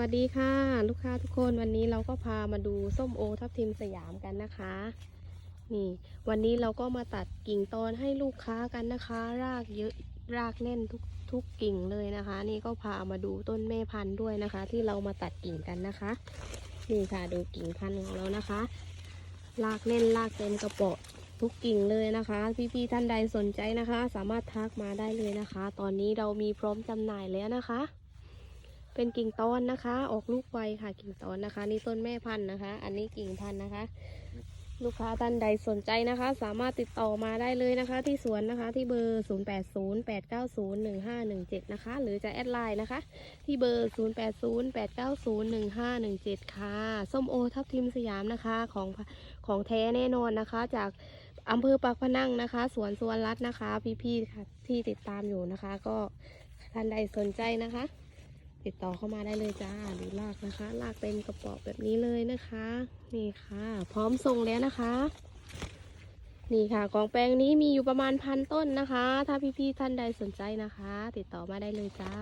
วัสดีค่ะ ลูกค้าทุกคนวันนี้เราก็พามาดูส้มโอทับทิมสยามกันนะคะ นี่ วันนี้เราก็มาตัดกิ่งตอนให้ลูกค้ากันนะคะ รากเยอะรากแน่นทุกทุกกิ่งเลยนะคะ นี่ก็พามาดูต้นแม่พันธุ์ด้วยนะคะ ที่เรามาตัดกิ่งกันนะคะ นี่ค่ะดูกิ่งพันธุ์ของเรานะคะ รากแน่นรากเต็มกระเป๋ะทุกกิ่งเลยนะคะ พี่ๆท่านใดสนใจนะคะ สามารถทักมาได้เลยนะคะ ตอนนี้เรามีพร้อมจำหน่ายแล้วนะคะ เป็นกิ่งตอนนะคะ ออกลูกไวค่ะ กิ่งตอนนะคะ นี่ต้นแม่พันธุ์นะคะ อันนี้กิ่งพันธุ์นะคะ ลูกค้าท่านใดสนใจนะคะ สามารถติดต่อมาได้เลยนะคะ ที่สวนนะคะที่เบอร์ 0808901517 นะคะ หรือจะแอดไลน์นะคะ ที่เบอร์ 0808901517 ค่ะส้มโอทับทิมสยามนะคะของของแท้แน่นอนนะคะ จากอำเภอปากพนังนะคะ สวนสวนรัฐนะคะ พี่ๆค่ะที่ติดตามอยู่นะคะ ก็ท่านใดสนใจนะคะ ติดต่อเข้ามาได้เลยจ้าดูลากนะคะ ลากเป็นกระป๋อแบบนี้เลยนะคะ นี่ค่ะ พร้อมส่งแล้วนะคะ นี่ค่ะกองแปลงนี้มีอยู่ประมาณพันต้นนะคะ ถ้าพี่ๆท่านใดสนใจนะคะ ติดต่อมาได้เลยจ้า